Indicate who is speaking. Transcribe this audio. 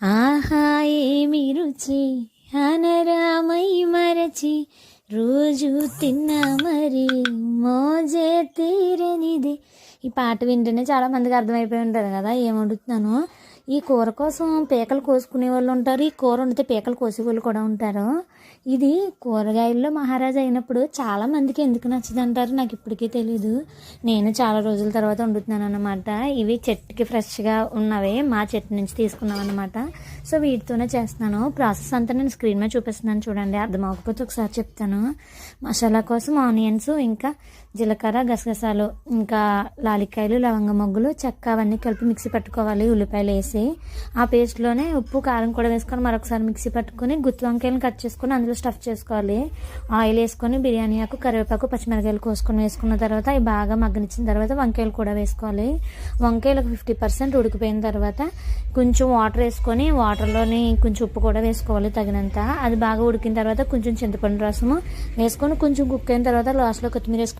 Speaker 1: ఆహా ఏమి రుచి? అనరామై మరచి రోజు తిన్నా మరి మోజే తీరనిది. ఈ పాట వింటేనే చాలా మందికి అర్థమైపోయి ఉంటుంది కదా ఏమడుగుతున్నాను ఈ కూర కోసం పీకలు కోసుకునే వాళ్ళు ఉంటారు. ఈ కూర వండితే పీకలు కోసే వాళ్ళు కూడా ఉంటారు. ఇది కూరగాయల్లో మహారాజా అయినప్పుడు చాలామందికి ఎందుకు నచ్చదు అంటారు? నాకు ఇప్పటికీ తెలీదు. నేను చాలా రోజుల తర్వాత వండుతున్నాను అనమాట ఇవి చెట్టుకి ఫ్రెష్గా ఉన్నవే. మా చెట్టు నుంచి తీసుకున్నాం అనమాట సో వీటితోనే చేస్తున్నాను. ప్రాసెస్ అంతా నేను స్క్రీన్ మీద చూపిస్తున్నాను చూడండి. అర్థం అవ్వకపోతే ఒకసారి చెప్తాను. మసాలా కోసం ఆనియన్స్ ఇంకా జీలకర్ర గసగసాలు ఇంకా లాలికాయలు లవంగ మొగ్గులు చెక్క అవన్నీ కలిపి మిక్సీ పెట్టుకోవాలి. ఉల్లిపాయలు వేసి ఆ పేస్ట్లోనే ఉప్పు కారం కూడా వేసుకొని మరొకసారి మిక్సీ పట్టుకొని గుత్తి వంకాయలను కట్ చేసుకొని అందులో స్టఫ్ చేసుకోవాలి. ఆయిల్ వేసుకొని బిర్యానీ ఆకు కరివేపాకు పచ్చిమిరకాయలు కోసుకొని వేసుకున్న తర్వాత అవి బాగా మగ్గనిచ్చిన తర్వాత వంకాయలు కూడా వేసుకోవాలి. వంకాయలు ఫిఫ్టీ పర్సెంట్ ఉడికిపోయిన తర్వాత కొంచెం వాటర్ వేసుకొని వాటర్లోని కొంచెం ఉప్పు కూడా వేసుకోవాలి తగినంత. అది బాగా ఉడికిన తర్వాత కొంచెం చింతపండు రసము వేసుకొని కొంచెం కుక్ అయిన తర్వాత లాస్ట్లో కొత్తిమీర వేసుకొని